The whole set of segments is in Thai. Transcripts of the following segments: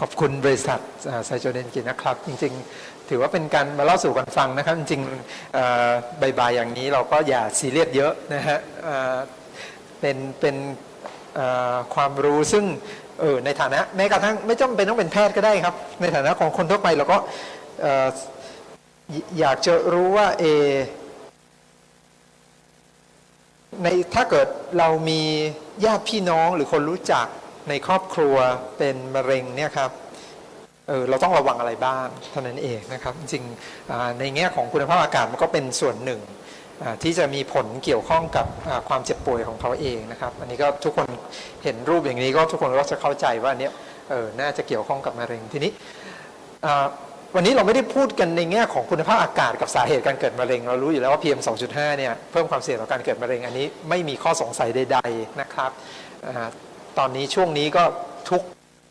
ขอบคุณบริษัทไซโจเดนกินนะครับ จริงๆ ถือว่าเป็นการมาเล่าสู่กันฟังนะครับ จริงๆเอ่อบ่ายๆอย่างนี้เราก็อย่าซีเรียสเยอะนะฮะเป็นเป็นความรู้ซึ่งเออในฐานะแม้กระทั่งไม่จำเป็นต้องเป็นแพทย์ก็ได้ครับ ในฐานะของคนทั่วไปเราก็ออยากจะรู้ว่าเอในถ้าเกิดเรามีญาติพี่น้องหรือคนรู้จัก ในครอบครัวเป็นมะเร็งเนี่ยครับเออเราต้องระวังอะไรบ้างเท่านั้นเองนะครับ จริงในแง่ของคุณภาพอากาศมันก็เป็นส่วนหนึ่งที่จะมีผลเกี่ยวข้องกับความเจ็บป่วยของเขาเองนะครับ อันนี้ก็ทุกคนเห็นรูปอย่างนี้ก็ทุกคนก็จะเข้าใจว่าอันเนี้ยเออน่าจะเกี่ยวข้องกับมะเร็งทีนี้วันนี้เราไม่ได้พูดกันในแง่ของคุณภาพอากาศกับสาเหตุการเกิดมะเร็ง เรารู้อยู่แล้วว่า PM 2.5เนี่ยเพิ่มความเสี่ยงต่อการเกิดมะเร็งอันนี้ไม่มีข้อสงสัยใด ๆนะครับ ตอนนี้ช่วงนี้ก็ทุก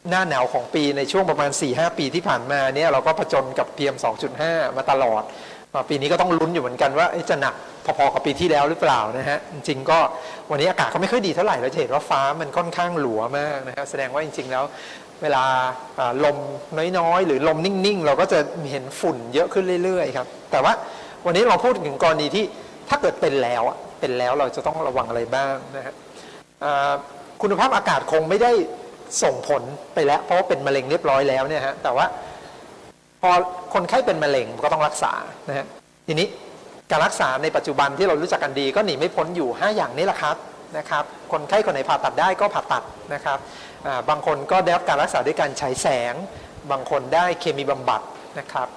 หน้าหนาวของปีในช่วงประมาณ 4-5 ปีที่ผ่านมาเนี่ยเราก็ผจญกับ PM 2.5 มาตลอด ปีนี้ก็ต้องลุ้นอยู่เหมือนกันว่าจะหนักพอๆกับปีที่แล้วหรือเปล่านะฮะ จริงก็วันนี้อากาศก็ไม่ค่อยดีเท่าไหร่เราจะเห็นว่าฟ้ามันค่อนข้างหลัวมากนะฮะแสดงว่าจริง ๆ แล้วเวลาลมน้อยๆ หรือลมนิ่งๆ เราก็จะเห็นฝุ่นเยอะขึ้นเรื่อยๆครับแต่ว่าวันนี้เราพูดถึงกรณีที่ถ้าเกิดเป็นแล้วเป็นแล้วเราจะต้องระวังอะไรบ้างนะฮะอ่า คุณภาพอากาศคงไม่ได้ส่งผลไปแล้ว เพราะว่าเป็นมะเร็งเรียบร้อยแล้วเนี่ยฮะแต่ว่าพอคนไข้เป็นมะเร็งก็ต้องรักษานะฮะทีนี้การรักษาในปัจจุบันที่เรารู้จักกันดี ก็หนีไม่พ้นอยู่ 5 อย่างนี้แหละครับนะครับ คนไข้คนไหนผ่าตัดได้ก็ผ่าตัดนะครับบางคนก็ได้รับการรักษาด้วยการฉายแสง บางคนได้เคมีบำบัดนะครับ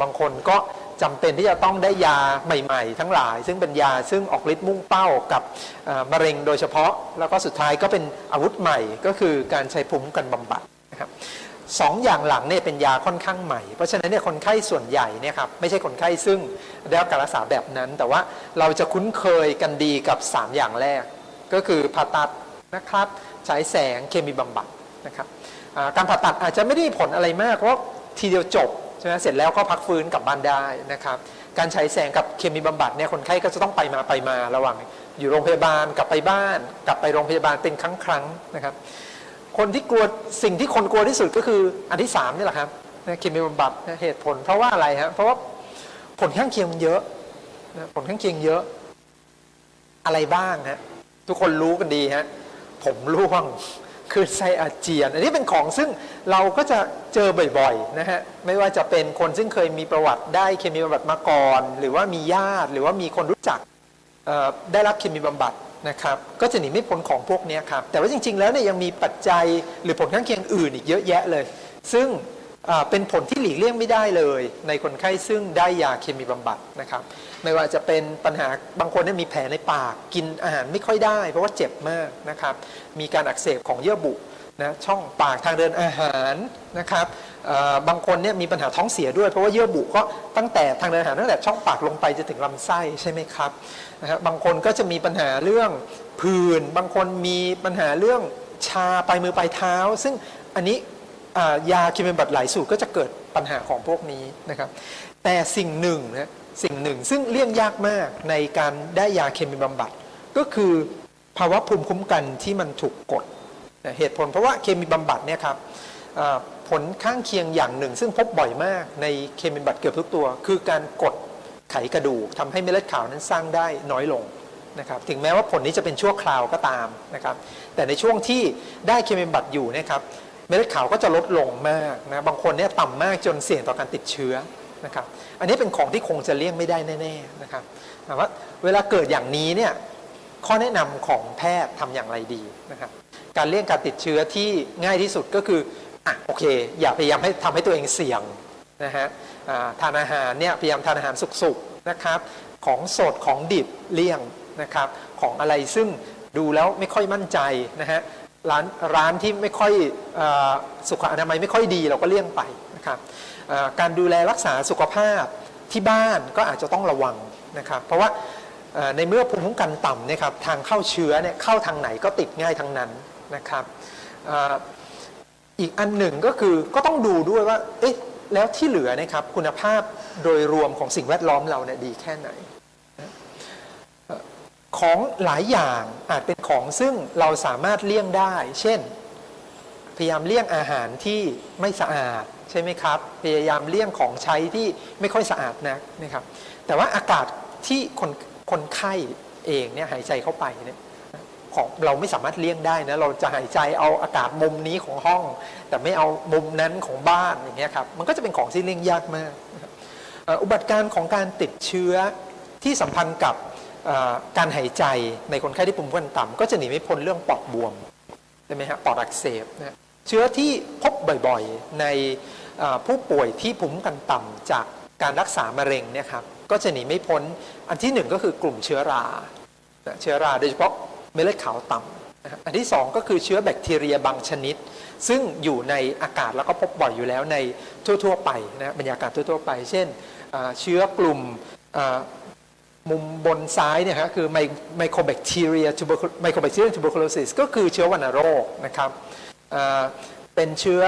บางคนก็ จำเป็นที่จะต้องได้ยาใหม่ๆ ทั้งหลาย ซึ่งเป็นยาซึ่งออกฤทธิ์มุ่งเป้ากับมะเร็งโดยเฉพาะ แล้วก็สุดท้ายก็เป็นอาวุธใหม่ก็คือการใช้ภูมิคุ้มกันบำบัดนะครับสองอย่างหลังเนี่ยเป็นยาค่อนข้างใหม่ เพราะฉะนั้นเนี่ยคนไข้ส่วนใหญ่เนี่ยครับไม่ใช่คนไข้ซึ่งได้รับการรักษาแบบนั้น แต่ว่าเราจะคุ้นเคยกันดีกับ 3 อย่างแรก ก็คือผ่าตัดนะครับฉายแสงเคมีบำบัดนะครับการผ่าตัดอาจจะไม่ได้มีผลอะไรมากเพราะทีเดียวจบ ช่ไหมเสร็จแล้วก็พักฟื้นกลับบ้านได้นะครับ การฉายแสงกับเคมีบำบัดเนี่ยคนไข้ก็จะต้องไปมาไปมาระหว่างอยู่โรงพยาบาลกลับไปบ้าน กลับไปโรงพยาบาลเป็นครั้งครั้งนะครับ คนที่กลัวสิ่งที่คนกลัวที่สุดก็คืออันที่สามนี่แหละครับเคมีบำบัดเหตุผล เพราะว่าอะไรฮะเพราะว่าผลข้างเคียงมันเยอะนะผลข้างเคียงเยอะ อะไรบ้างฮะทุกคนรู้กันดีฮะผมร่วง คือไส้อาเจียน อันนี้เป็นของซึ่งเราก็จะเจอบ่อยๆนะฮะไม่ว่าจะเป็นคนซึ่งเคยมีประวัติได้เคมีบำบัดมาก่อน หรือว่ามีญาติหรือว่ามีคนรู้จักได้รับเคมีบำบัดนะครับก็จะหนีไม่พ้นของพวกนี้ครับแต่ว่าจริงๆแล้วเนี่ยยังมีปัจจัยหรือผลข้างเคียงอื่นอีกเยอะแยะเลย ซึ่ง เป็นผลที่หลีกเลี่ยงไม่ได้เลย ในคนไข้ซึ่งได้ยาเคมีบำบัดนะครับ ไม่ว่าจะเป็นปัญหาบางคนเนี่ยมีแผลในปาก กินอาหารไม่ค่อยได้ เพราะว่าเจ็บมากนะครับ มีการอักเสบของเยื่อบุนะช่องปากทางเดินอาหารนะครับบางคนเนี่ยมีปัญหาท้องเสียด้วยเพราะว่าเยื่อบุก็ตั้งแต่ทางเดินอาหารตั้งแต่ช่องปากลงไปจะถึงลำไส้ใช่ไหมครับนะฮะบางคนก็จะมีปัญหาเรื่องผื่นบางคนมีปัญหาเรื่องชาปลายมือปลายเท้า ซึ่งอันนี้ ยาเคมีบำบัดหลายสูตรก็จะเกิดปัญหาของพวกนี้นะครับ แต่สิ่งหนึ่งนะสิ่งหนึ่งซึ่งเลี่ยงยากมากในการได้ยาเคมีบำบัด ก็คือภาวะภูมิคุ้มกันที่มันถูกกดเหตุผลเพราะว่าเคมีบำบัดเนี่ยครับผลข้างเคียงอย่างหนึ่ง ซึ่งพบบ่อยมากในเคมีบำบัดเกือบทุกตัว คือการกดไขกระดูกทำให้เม็ดเลือดขาวนั้นสร้างได้น้อยลงนะครับถึงแม้ว่าผลนี้จะเป็นชั่วคราวก็ตามนะครับแต่ในช่วงที่ได้เคมีบำบัดอยู่นะครับ เม็ดเลือดขาวก็จะลดลงมากนะบางคนเนี่ยต่ำมากจนเสี่ยงต่อการติดเชื้อนะครับอันนี้เป็นของที่คงจะเลี่ยงไม่ได้แน่ๆนะครับถามว่าเวลาเกิดอย่างนี้เนี่ยข้อแนะนำของแพทย์ทำอย่างไรดีนะครับการเลี่ยงการติดเชื้อที่ง่ายที่สุดก็คืออะโอเค อย่าพยายามให้ทำให้ตัวเองเสี่ยงนะฮะทานอาหารเนี่ยพยายามทานอาหารสุกๆนะครับของสดของดิบเลี่ยงนะครับของอะไรซึ่งดูแล้วไม่ค่อยมั่นใจนะฮะ ร้านร้านที่ไม่ค่อยอสุขอนามัยไม่ค่อยดีเราก็เลี่ยงไปนะครับการดูแลรักษาสุขภาพที่บ้านก็อาจจะต้องระวังนะครับ เพราะว่าในเมื่อภูมิคุ้มกันต่ำเนะครับทางเข้าเชื้อเนี่ยเข้าทางไหนก็ติดง่ายทั้งนั้นนะครับอีกอันหนึ่งก็คือก็ต้องดูด้วยว่าเอ๊ะแล้วที่เหลือนะครับคุณภาพโดยรวมของสิ่งแวดล้อมเราเนี่ยดีแค่ไหน ของหลายอย่างอาจเป็นของซึ่งเราสามารถเลี่ยงได้ เช่น พยายามเลี่ยงอาหารที่ไม่สะอาดใช่ไหมครับ พยายามเลี่ยงของใช้ที่ไม่ค่อยสะอาดนักนะครับ แต่ว่าอากาศที่คนคนไข้เองเนี่ยหายใจเข้าไปเนี่ยของเราไม่สามารถเลี่ยงได้นะเราจะหายใจเอาอากาศมุมนี้ของห้อง แต่ไม่เอามุมนั้นของบ้านอย่างเงี้ยครับมันก็จะเป็นของที่เลี่ยงยากมาก อุบัติการณ์ของการติดเชื้อที่สัมพันธ์กับ การหายใจในคนไข้ที่ภูมิคุ้มกันต่ำก็จะหนีไม่พ้นเรื่องปอดบวมใช่ไหมฮะปอดอักเสบนะเชื้อที่พบบ่อยๆ ในผู้ป่วยที่ภูมิคุ้มกันต่ำจากการรักษามะเร็งเนี่ยครับก็จะหนีไม่พ้นอันที่หนึ่งก็คือกลุ่มเชื้อรานะเชื้อราโดยเฉพาะเม็ดเลือดขาวต่ำนะอันที่สองก็คือเชื้อแบคทีเรียบางชนิด ซึ่งอยู่ในอากาศแล้วก็พบบ่อยอยู่แล้วในทั่วๆ ไปนะบรรยากาศทั่วๆ ไป เช่นเชื้อกลุ่ม มุมบนซ้ายเนี่ยฮะคือไมโครแบคทีเรียไมโครแบคทีเรียทูบอร์คุโลซิสก็คือเชื้อวัณโรคนะครับเป็นเชื้อ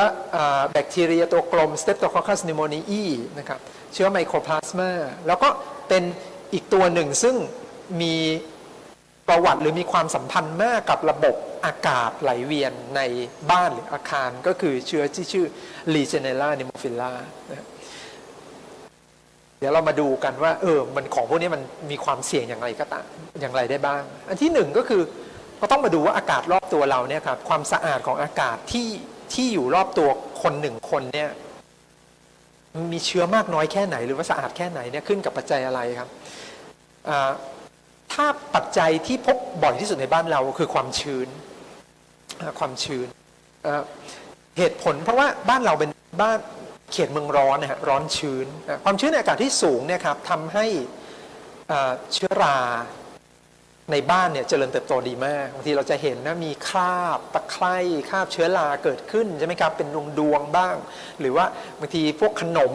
แบคทีเรียตัวกลม Streptococcus pneumoniae นะครับเชื้อไมโครพลาสมาแล้วก็เป็นอีกตัวหนึ่งซึ่งมีประวัติหรือมีความสัมพันธ์มากกับระบบอากาศไหลเวียนในบ้านหรืออาคารก็คือเชื้อที่ชื่อ Legionella pneumophila นะ เดี๋ยวเรามาดูกันว่าเออมันของพวกนี้มันมีความเสี่ยงอย่างไรก็ตามอย่างไรได้บ้าง อันที่หนึ่งก็คือก็ต้องมาดูว่าอากาศรอบตัวเราเนี่ยครับความสะอาดของอากาศที่ที่อยู่รอบตัวคนหนึ่งคนเนี่ยมีเชื้อมากน้อยแค่ไหน หรือว่าสะอาดแค่ไหนเนี่ยขึ้นกับปัจจัยอะไรครับถ้าปัจจัยที่พบบ่อยที่สุดในบ้านเราคือความชื้นความชื้นเหตุผลเพราะว่าบ้านเราเป็นบ้าน เขตเมืองร้อนนะฮะร้อนชื้น ความชื้นในอากาศที่สูงเนี่ยครับทำให้เชื้อราในบ้านเนี่ยเจริญเติบโตดีมากบางทีเราจะเห็นนะมีคราบตะไคร่คราบเชื้อราเกิดขึ้นใช่ไหมครับเป็นดวงดวงบ้าง หรือว่าบางทีพวกขนม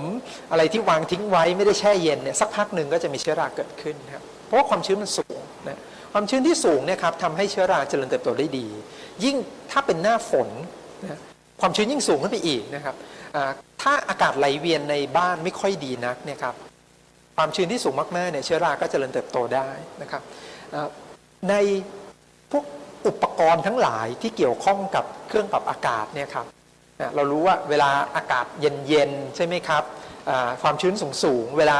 อะไรที่วางทิ้งไว้ไม่ได้แช่เย็นเนี่ยสักพักหนึ่งก็จะมีเชื้อราเกิดขึ้นนะครับเพราะว่าความชื้นมันสูงนะความชื้นที่สูงเนี่ยครับทำให้เชื้อราเจริญเติบโตได้ดี ยิ่งถ้าเป็นหน้าฝนนะความชื้นยิ่งสูงขึ้นไปอีกนะครับ ถ้าอากาศไหลเวียนในบ้านไม่ค่อยดีนักเนี่ยครับความชื้นที่สูงมากๆเนี่ยเชื้อราก็จเจริญเติบโตได้นะครับในพวกอุปกรณ์ทั้งหลายที่เกี่ยวข้องกับเครื่องปรับอากาศเนี่ยครับเรารู้ว่าเวลาอากาศเย็นๆใช่ไหมครับความชื้นสูงๆเวลา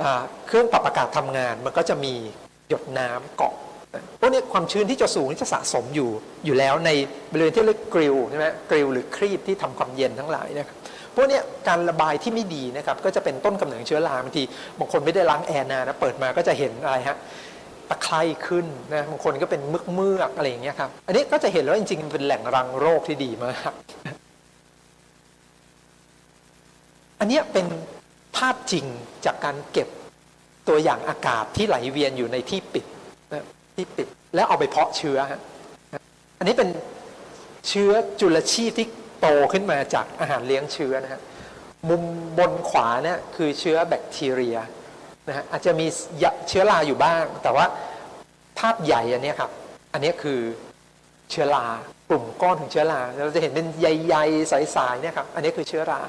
อ่าเครื่องปรับอากาศทำงาน มันก็จะมีหยดน้ำเกาะ พวกนี้ความชื้นที่จะสูงนี่จะสะสมอยู่อยู่แล้วในบริเวณที่เรียกกริลใช่ไหมกริลหรือครีบที่ทำความเย็นทั้งหลายนะครับพวกนี้การระบายที่ไม่ดีนะครับก็จะเป็นต้นกำเนิดเชื้อราบางทีบางคนไม่ได้ล้างแอร์นานนะเปิดมาก็จะเห็นอะไรฮะตะไคร่ขึ้นนะบางคนก็เป็นมึกเมือกอะไรอย่างเงี้ยครับอันนี้ก็จะเห็นแล้วจริงๆมันเป็นแหล่งรังโรคที่ดีมากอันนี้เป็นภาพจริงจากการเก็บตัวอย่างอากาศที่ไหลเวียนอยู่ในที่ปิดนะ ที่ปิดแล้วเอาไปเพาะเชื้อฮะอันนี้เป็นเชื้อจุลชีพที่โตขึ้นมาจากอาหารเลี้ยงเชื้อนะฮะมุมบนขวาเนี่ยคือเชื้อแบคทีเรียนะฮะอาจจะมีเชื้อราอยู่บ้าง แต่ว่าภาพใหญ่อันเนี้ยครับอันนี้คือเชื้อรากลุ่มก้อนของเชื้อราเราจะเห็นเป็นใยๆใสๆเนี่ยครับอันนี้คือเชื้อรา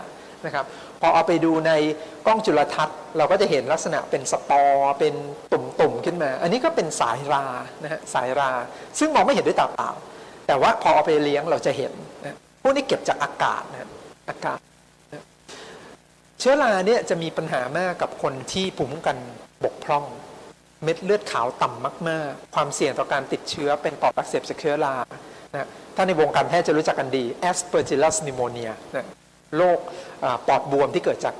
นะครับ พอเอาไปดูในกล้องจุลทรรศน์ เราก็จะเห็นลักษณะเป็นสปอร์เป็นตุ่มๆขึ้นมา อันนี้ก็เป็นสายรานะฮะสายรา ซึ่งมองไม่เห็นด้วยตาเปล่า แต่ว่าพอเอาไปเลี้ยงเราจะเห็นนะพวกนี้เก็บจากอากาศนะอากาศนะเชื้อราเนี่ยจะมีปัญหามากกับคนที่ภูมิคุ้มกันบกพร่อง เม็ดเลือดขาวต่ำมาก ๆ ความเสี่ยงต่อการติดเชื้อเป็นปอดอักเสบจากเชื้อรานะถ้าในวงการแพทย์จะรู้จักกันดี Aspergillus pneumonia นะ โรคปอดบวมที่เกิดจาก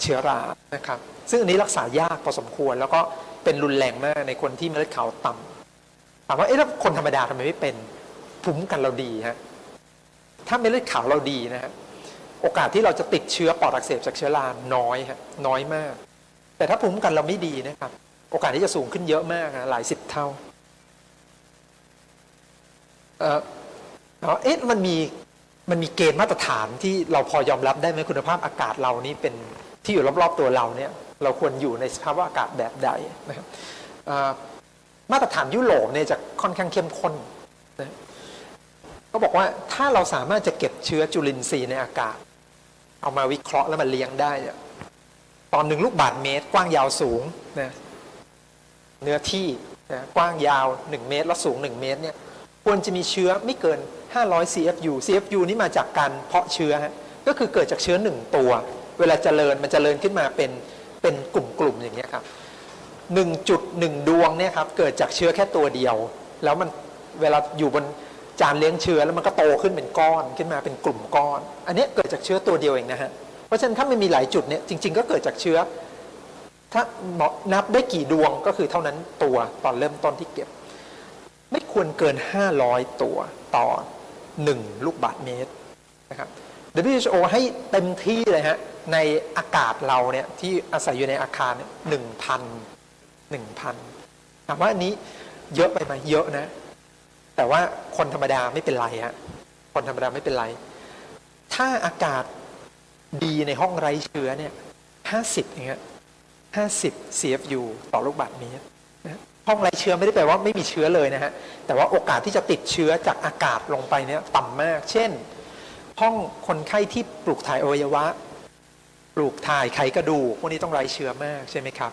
เชื้อรานะครับ ซึ่งอันนี้รักษายากพอสมควร แล้วก็เป็นรุนแรงมากในคนที่เม็ดเลือดขาวต่ำถามว่าเอ๊ะแล้วคนธรรมดาทำไมไม่เป็นภูมิคุ้มกันเราดีฮะถ้าเม็ดเลือดขาวเราดีนะฮะโอกาสที่เราจะติดเชื้อปอดอักเสบจากเชื้อราน้อยฮะน้อยมาก แต่ถ้าภูมิคุ้มกันเราไม่ดีนะครับ โอกาสที่จะสูงขึ้นเยอะมากนะหลายสิบเท่าเออเอ๊ะมันมี มันมีเกณฑ์มาตรฐานที่เราพอยอมรับได้ไหมคุณภาพอากาศเรานี่เป็นที่อยู่รอบๆตัวเราเนี่ยเราควรอยู่ในสภาพอากาศแบบใดนะครับมาตรฐานยุโรปเนี่ยจะค่อนข้างเข้มข้นนะก็บอกว่าถ้าเราสามารถจะเก็บเชื้อจุลินทรีย์ในอากาศ เอามาวิเคราะห์แล้วมาเลี้ยงได้เนี่ยตอนหนึ่งลูกบาศก์เมตร กว้างยาวสูงนะเนื้อที่นะกว้างยาว 1 เมตร แล้วสูง 1 เมตรเนี่ยควรจะมีเชื้อไม่เกิน 500 CFU CFU นี่มาจากการเพาะเชื้อฮะก็คือเกิดจากเชื้อหนึ่งตัว เวลาเจริญมันจเจริญขึ้นมาเป็นเป็นกลุ่มๆอย่างเงี้ยครับ1.1 ดวงเนี่ยครับเกิดจากเชื้อแค่ตัวเดียว แล้วมันเวลาอยู่บนจานเลี้ยงเชื้อแล้วมันก็โตขึ้นเป็นก้อนขึ้นมาเป็นกลุ่มก้อน อันนี้เกิดจากเชื้อตัวเดียวเองนะฮะเพราะฉะนั้นถ้ามันมีหลายจุดเนี่ยจริง ๆ ก็เกิดจากเชื้อ ถ้านับได้กี่ดวงก็คือเท่านั้นตัวตอนเริ่มต้นที่เก็บ ไม่ควรเกิน 500 ตัวต่อ 1 ลูกบาศก์เมตรนะครับ WHO ให้เต็มที่เลยฮะในอากาศเราเนี่ยที่อาศัยอยู่ในอาคารเนี่ยหนึ่งพันหนึ่งพันถามว่าอันนี้เยอะไปไหมเยอะนะ แต่ว่าคนธรรมดาไม่เป็นไรฮะคนธรรมดาไม่เป็นไร ถ้าอากาศดีในห้องไร้เชื้อเนี่ยห้าสิบอย่างเงี้ยห้าสิบ CFU ต่อลูกบาศก์เมตรนะ ห้องไร้เชื้อไม่ได้แปลว่าไม่มีเชื้อเลยนะฮะ แต่ว่าโอกาสที่จะติดเชื้อจากอากาศลงไปเนี่ยต่ำมาก เช่น ห้องคนไข้ที่ปลูกถ่ายอวัยวะ ปลูกถ่ายไขกระดูกพวกนี้ต้องไร้เชื้อมากใช่ไหมครับ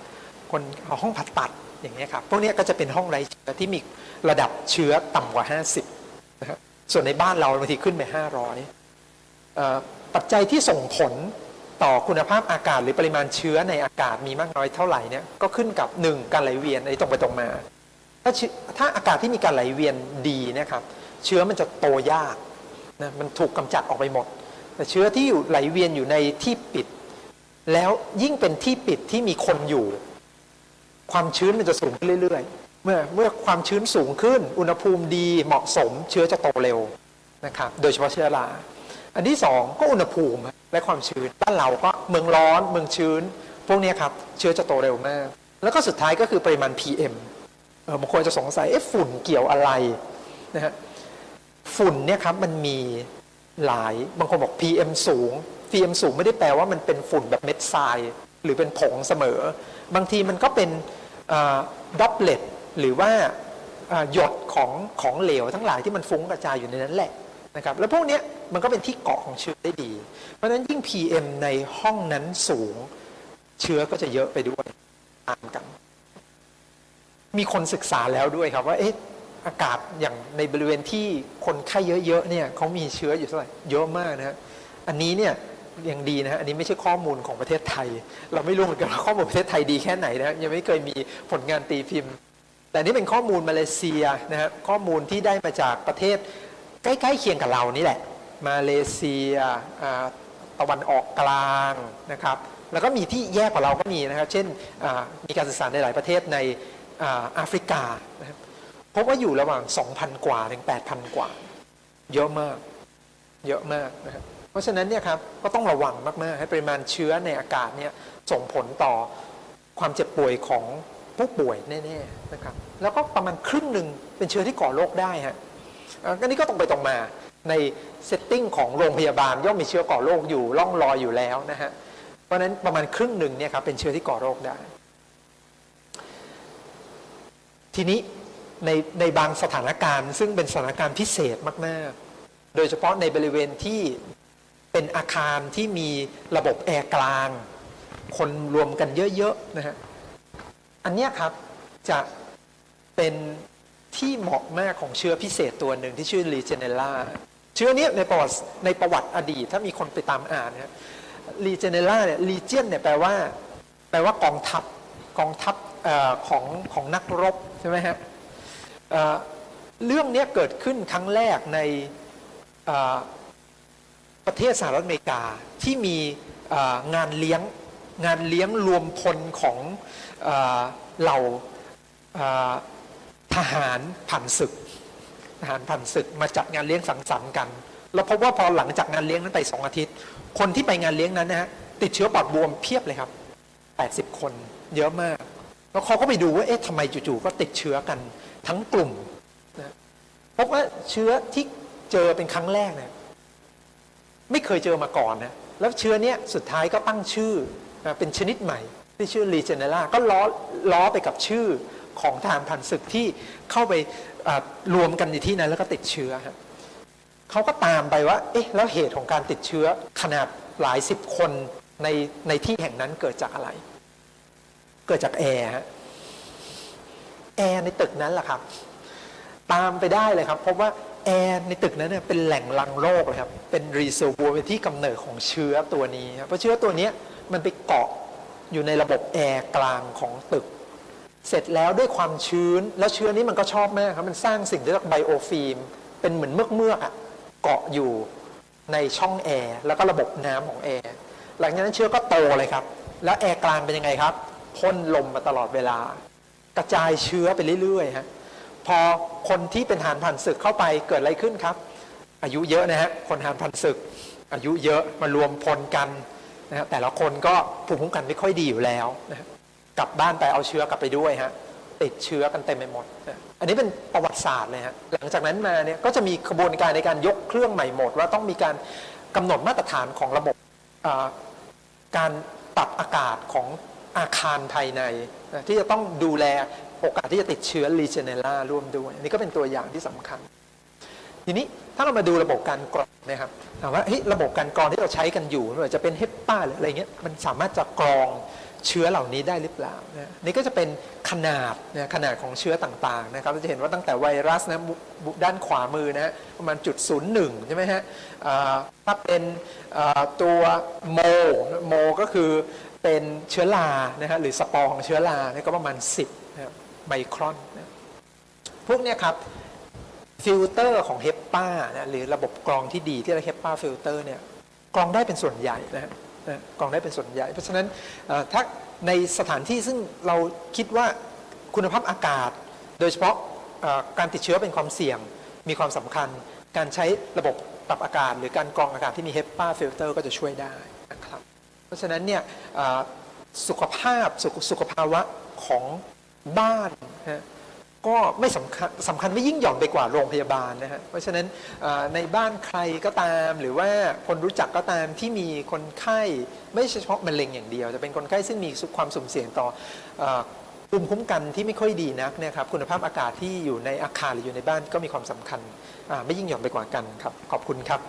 คนเอาห้องผ่าตัดอย่างนี้ยครับ พวกนี้ก็จะเป็นห้องไร้เชื้อที่มีระดับเชื้อต่ำกว่า 50นะครับส่วนในบ้านเราบางทีขึ้นไป500ปัจจัยที่ส่งผล ต่อคุณภาพอากาศหรือปริมาณเชื้อในอากาศมีมากน้อยเท่าไหร่เนี่ยก็ขึ้นกับ 1 การไหลเวียนในตรงไปตรงมา ถ้าถ้าอากาศที่มีการไหลเวียนดีนะครับเชื้อมันจะโตยากนะมันถูกกำจัดออกไปหมด แต่เชื้อที่อยู่ไหลเวียนอยู่ในที่ปิด แล้วยิ่งเป็นที่ปิดที่มีคนอยู่ ความชื้นมันจะสูงขึ้นเรื่อยๆ เมื่อเมื่อความชื้นสูงขึ้น อุณหภูมิดีเหมาะสม เชื้อจะโตเร็วนะครับ โดยเฉพาะเชื้อรา อันที่สองก็อุณหภูมิและความชื้นบ้านเราก็เมืองร้อนเมืองชื้น พวกนี้ครับเชื้อจะโตเร็วมาก แล้วก็สุดท้ายก็คือปริมาณ PM เออบางคนจะสงสัยเอ๊ะฝุ่นเกี่ยวอะไรนะฮะฝุ่นเนี่ยครับมันมีหลายบางคนบอก PM สูง PM สูงไม่ได้แปลว่ามันเป็นฝุ่นแบบเม็ดทรายหรือเป็นผงเสมอ บางทีมันก็เป็นด็อปเลตหรือว่าหยดของของเหลวทั้งหลายที่มันฟุ้งกระจายอยู่ในนั้นแหละ นะครับแล้วพวกนี้มันก็เป็นที่เกาะของเชื้อได้ดี เพราะฉะนั้นยิ่ง PM ในห้องนั้นสูง เชื้อก็จะเยอะไปด้วยตามกัน มีคนศึกษาแล้วด้วยครับว่าเอ๊ะอากาศอย่างในบริเวณที่คนไข้เยอะๆเนี่ยเขามีเชื้ออยู่เท่าไหร่เยอะมากนะฮะอันนี้เนี่ยยังดีนะฮะอันนี้ไม่ใช่ข้อมูลของประเทศไทย เราไม่รู้เหมือนกันว่าข้อมูลประเทศไทยดีแค่ไหนนะฮะยังไม่เคยมีผลงานตีพิมพ์ แต่นี่เป็นข้อมูลมาเลเซียนะฮะข้อมูลที่ได้มาจากประเทศ ใกล้ๆเคียงกับเรานี่แหละ มาเลเซียตะวันออกกลางนะครับ แล้วก็มีที่แย่กว่าเราก็มีนะครับ เช่นมีการศึกษาในหลายประเทศในแอฟริกานะครับพบว่าอยู่ระหว่าง 2,000 กว่าถึง 8,000 กว่า เยอะมาก เยอะมากนะครับเพราะฉะนั้นเนี่ยครับก็ต้องระวังมาก ๆ ให้ปริมาณเชื้อในอากาศเนี่ยส่งผลต่อความเจ็บป่วยของผู้ป่วยแน่ ๆ นะครับ แล้วก็ประมาณครึ่งหนึ่งเป็นเชื้อที่ก่อโรคได้ฮะ อันนี้ก็ตรงไปตรงมาในเซตติ้งของโรงพยาบาลย่อมมีเชื้อก่อโรคอยู่ร่องรอยอยู่แล้วนะฮะเพราะฉะนั้นประมาณครึ่งหนึ่งเนี่ยครับเป็นเชื้อที่ก่อโรคได้ ทีนี้ในในบางสถานการณ์ ซึ่งเป็นสถานการณ์พิเศษมากๆ โดยเฉพาะในบริเวณที่เป็นอาคารที่มีระบบแอร์กลาง คนรวมกันเยอะๆนะฮะอันเนี้ยครับจะเป็น ที่เหมาะมากของเชื้อพิเศษตัวหนึ่งที่ชื่อ Legionella เชื้อนี้ในประวัติในประวัติอดีต ถ้ามีคนไปตามอ่านนะ Legionella เนี่ย Legion เนี่ยแปลว่าแปลว่ากองทัพกองทัพอของของนักรบใช่ไหมฮะเเรื่องนี้เกิดขึ้นครั้งแรกในประเทศสหรัฐอเมริกาที่มีงานเลี้ยงงานเลี้ยงรวมพลของเหล่า ทหารผ่านศึก ทหารผ่านศึกมาจัดงานเลี้ยงสังสรรค์กัน แล้วพบว่าพอหลังจากงานเลี้ยงนั้นไปสองอาทิตย์ คนที่ไปงานเลี้ยงนั้นนะฮะติดเชื้อปอดบวมเพียบเลยครับ 80 คนเยอะมาก แล้วเขาก็ไปดูว่าเอ๊ะทำไมจู่ๆก็ติดเชื้อกันทั้งกลุ่มนะพบว่าเชื้อที่เจอเป็นครั้งแรกเนี่ยไม่เคยเจอมาก่อนนะแล้วเชื้อเนี้ยสุดท้ายก็ตั้งชื่อนะเป็นชนิดใหม่ที่ชื่อ Legionella ก็ล้อล้อไปกับชื่อ ของทหารผ่านศึกที่เข้าไปรวมกันในที่นั้นแล้วก็ติดเชื้อฮะเขาก็ตามไปว่า เอ๊ะ แล้วเหตุของการติดเชื้อขนาดหลายสิบคนในในที่แห่งนั้นเกิดจากอะไร เกิดจากแอร์ฮะแอร์ในตึกนั้นแหละครับ ตามไปได้เลยครับพบว่าแอร์ในตึกนั้นเนี่ยเป็นแหล่งรังโรคเลยครับ เป็นรีเซอร์วเป็นที่กำเนิดของเชื้อตัวนี้ครับเพราะเชื้อตัวนี้มันไปเกาะอยู่ในระบบแอร์กลางของตึก เสร็จแล้วด้วยความชื้นแล้วเชื้อนี้มันก็ชอบมากครับ มันสร้างสิ่งที่เรียกไบโอฟิล์มเป็นเหมือนเมือกเมือกอะเกาะอยู่ในช่องแอร์แล้วก็ระบบน้ำของแอร์หลังจากนั้นเชื้อก็โตเลยครับ แล้วแอร์กลางเป็นยังไงครับพ่นลมมาตลอดเวลา กระจายเชื้อไปเรื่อยๆฮะพอคนที่เป็นหารผ่านศึกเข้าไปเกิดอะไรขึ้นครับ อายุเยอะนะฮะคนหารผ่านศึก อายุเยอะมารวมพลกันนะฮะแต่ละคนก็ภูมิคุ้มกันไม่ค่อยดีอยู่แล้วนะฮะ กลับบ้านไปเอาเชื้อกลับไปด้วยฮะติดเชื้อกันเต็มไปหมด อันนี้เป็นประวัติศาสตร์เลยฮะหลังจากนั้นมาเนี่ยก็จะมีกระบวนการในการยกเครื่องใหม่หมด ว่าต้องมีการกำหนดมาตรฐานของระบบการปรับอากาศของอาคารภายใน ที่จะต้องดูแลโอกาสที่จะติดเชื้อลีเจเนล่าร่วมด้วย อันนี้ก็เป็นตัวอย่างที่สำคัญ ทีนี้ถ้าเรามาดูระบบการกรองนะครับถามว่าระบบการกรองที่เราใช้กันอยู่ไม่ว่าจะเป็นเฮปป้าหรืออะไรเงี้ยมันสามารถจะกรอง เชื้อเหล่านี้ได้หรือเปล่านะนี่ก็จะเป็นขนาดนะขนาดของเชื้อต่างๆนะครับเราจะเห็นว่าตั้งแต่ไวรัสนะด้านขวามือนะประมาณจุดศูนย์หนึ่งใช่ไหมฮะถ้าเป็นตัวโมโมก็คือเป็นเชื้อรานะฮะหรือสปอร์ของเชื้อราเนี่ยก็ประมาณ 10นะครับไมครอนนะพวกเนี้ยครับฟิลเตอร์ของเฮปปานะหรือระบบกรองที่ดีที่เรียกเฮปปาฟิลเตอร์เนี่ยกรองได้เป็นส่วนใหญ่นะฮะนะ กรองได้เป็นส่วนใหญ่ เพราะฉะนั้นถ้าในสถานที่ซึ่งเราคิดว่าคุณภาพอากาศ โดยเฉพาะการติดเชื้อเป็นความเสี่ยงมีความสำคัญ การใช้ระบบปรับอากาศ หรือการกรองอากาศที่มีเฮปปาฟิลเตอร์ก็จะช่วยได้นะครับเพราะฉะนั้นเนี่ยสุขภาพสุขสุขภาวะของบ้านนะ ก็ไม่สำคัญสำคัญไม่ยิ่งหย่อนไปกว่าโรงพยาบาลนะฮะเพราะฉะนั้นในบ้านใครก็ตาม หรือว่าคนรู้จักก็ตามที่มีคนไข้ไม่ใช่เฉพาะมะเร็งอย่างเดียว จะเป็นคนไข้ซึ่งมีความสุ่มเสี่ยงต่อเอ่อภูมิคุ้มกันที่ไม่ค่อยดีนักเนยครับคุณภาพอากาศที่อยู่ในอาคารหรืออยู่ในบ้านก็มีความสำคัญไม่ยิ่งหย่อนไปกว่ากันครับขอบคุณครับ